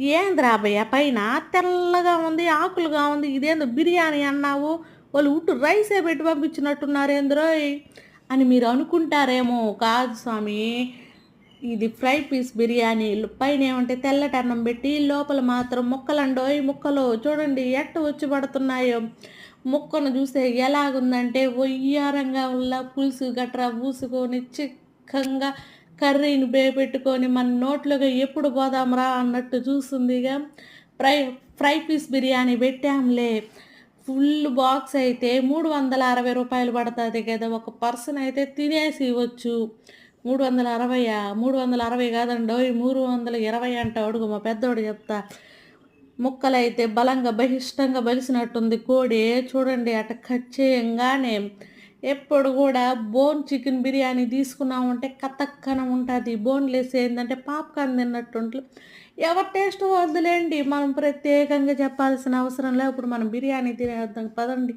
ఏంది రాబయ్య పైన తెల్లగా ఉంది ఆకులుగా ఉంది ఇదేందో బిర్యానీ అన్నావు వాళ్ళు ఉట్టు రైసే పెట్టి పంపించినట్టున్నారేంద్రోయ్ అని మీరు అనుకుంటారేమో కాదు స్వామి. ఇది ఫ్రై పీస్ బిర్యానీ పైన ఏమంటే తెల్లటి అన్నం పెట్టి లోపల మాత్రం ముక్కలండోయ్ ముక్కలు చూడండి ఎట్ట వచ్చి పడుతున్నాయో. ముక్కను చూస్తే ఎలాగుందంటే ఒయ్యారంగా ఉన్న పులుసు గట్రా పూసుకొని చిక్కంగా కర్రీని బేపెట్టుకొని మన నోట్లోకి ఎప్పుడు పోదాంరా అన్నట్టు చూస్తుందిగా ఫ్రై ఫ్రై పీస్ బిర్యానీ పెట్టాంలే. ఫుల్ బాక్స్ అయితే మూడు వందల అరవై రూపాయలు పడుతుంది కదా. ఒక పర్సన్ అయితే తినేసి ఇవ్వచ్చు మూడు వందల అరవయా? మూడు వందల అరవై కాదండి మూడు వందల ఇరవై అంట అడుగు మా పెద్దోడు చెప్తా. ముక్కలైతే బలంగా బహిష్టంగా బలిసినట్టుంది కోడి. చూడండి అట ఖచ్చితంగానే. ఎప్పుడు కూడా బోన్ చికెన్ బిర్యానీ తీసుకున్నామంటే కతక్కన ఉంటుంది. బోన్లెస్ ఏంటంటే పాప్కార్న్ తిన్నట్టు ఎవరి టేస్ట్ వద్దులేండి మనం ప్రత్యేకంగా చెప్పాల్సిన అవసరం లేదు. ఇప్పుడు మనం బిర్యానీ తినేద్దాం. పదండి.